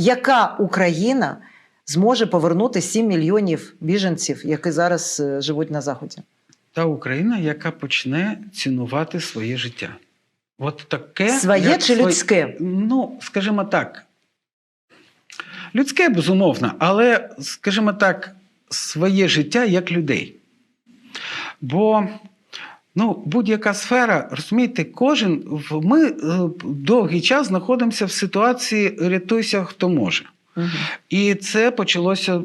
яка Україна зможе повернути 7 мільйонів біженців, які зараз е, живуть на заході? Та Україна, яка почне цінувати своє життя. От таке. Своє як чи своє- людське? Ну, скажімо так. Людське, безумовно, але, скажімо так, своє життя як людей. Бо ну, будь-яка сфера, розумієте, кожен. Ми е, довгий час знаходимося в ситуації рятуйся, хто може. Угу. І це почалося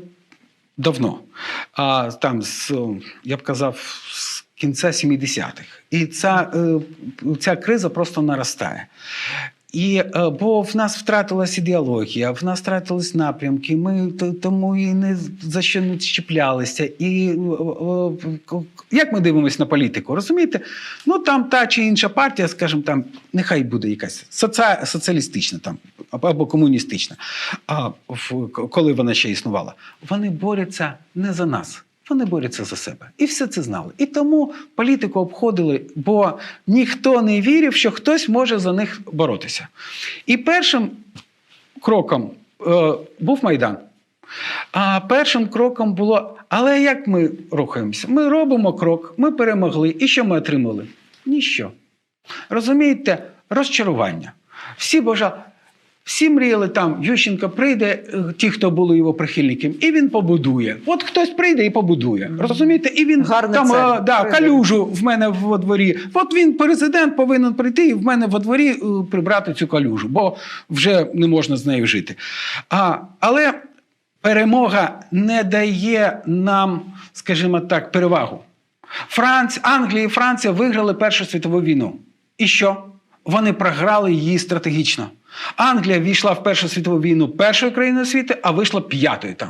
давно. А, там, з, я б казав, з кінця 70-х. І ця, е, ця криза просто наростає. І, е, бо в нас втратилась ідеологія, в нас втратились напрямки, ми тому і не за що не чіплялися. І е, е, як ми дивимося на політику, розумієте? Ну там та чи інша партія, скажімо, там нехай буде якась соці... соціалістична там або комуністична. А в, коли вона ще існувала, вони борються не за нас. Вони борються за себе. І все це знали. І тому політику обходили, бо ніхто не вірив, що хтось може за них боротися. І першим кроком е, був Майдан. А першим кроком було: але як ми рухаємося? Ми робимо крок, ми перемогли. І що ми отримали? Ніщо. Розумієте, розчарування. Всі бажали. Всі мріяли там, Ющенко прийде, е, ті, хто були його прихильниками, і він побудує. От хтось прийде і побудує. Розумієте? І він Гарний там цар. е, да, калюжу в мене во дворі. От він, президент, повинен прийти і в мене во дворі е, прибрати цю калюжу, бо вже не можна з нею жити. А, але перемога не дає нам, скажімо так, перевагу. Франц... Англія і Франція виграли Першу світову війну. І що? Вони програли її стратегічно. Англія війшла в Першу світову війну першою країною світу, а вийшла п'ятою там.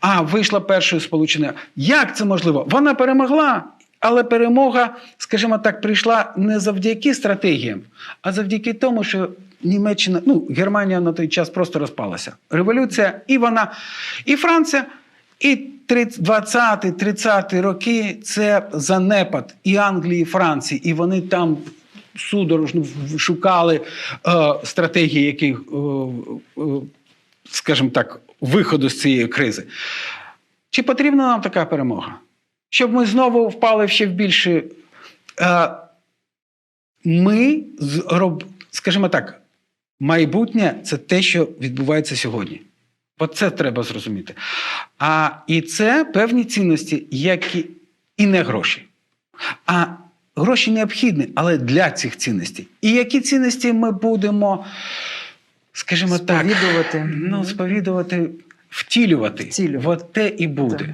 А вийшла першою сполученою. Як це можливо? Вона перемогла, але перемога, скажімо так, прийшла не завдяки стратегіям, а завдяки тому, що Німеччина, ну, Германія на той час просто розпалася. Революція, і вона, і Франція. І 20-30 роки це занепад і Англії, і Франції, і вони там судорожно шукали е, стратегії, які, е, е, скажімо так, виходу з цієї кризи. Чи потрібна нам така перемога? Щоб ми знову впали ще в більше. Е, ми скажімо так, майбутнє це те, що відбувається сьогодні. От це треба зрозуміти. А і це певні цінності, які і не гроші. А гроші необхідні, але для цих цінностей. І які цінності ми будемо, скажімо так, Сповідувати. ну, сповідувати, втілювати. Втілювати. От те і буде. Так.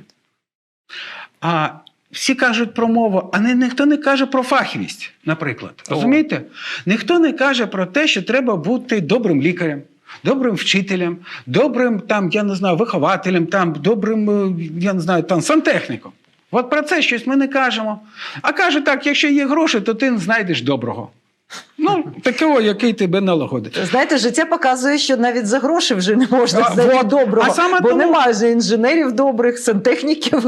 А всі кажуть про мову, а не, ніхто не каже про фахівість, наприклад. О. Розумієте? Ніхто не каже про те, що треба бути добрим лікарем. Добрим вчителем, добрим там, я не знаю, вихователем, там, добрим, е, я не знаю, там, сантехніком. От про це щось ми не кажемо. А каже так, якщо є гроші, то ти знайдеш доброго. Ну, такого, який тебе налагодить. Знаєте, життя показує, що навіть за гроші вже не можна знайти доброго, А саме бо тому- немає же інженерів добрих, сантехніків.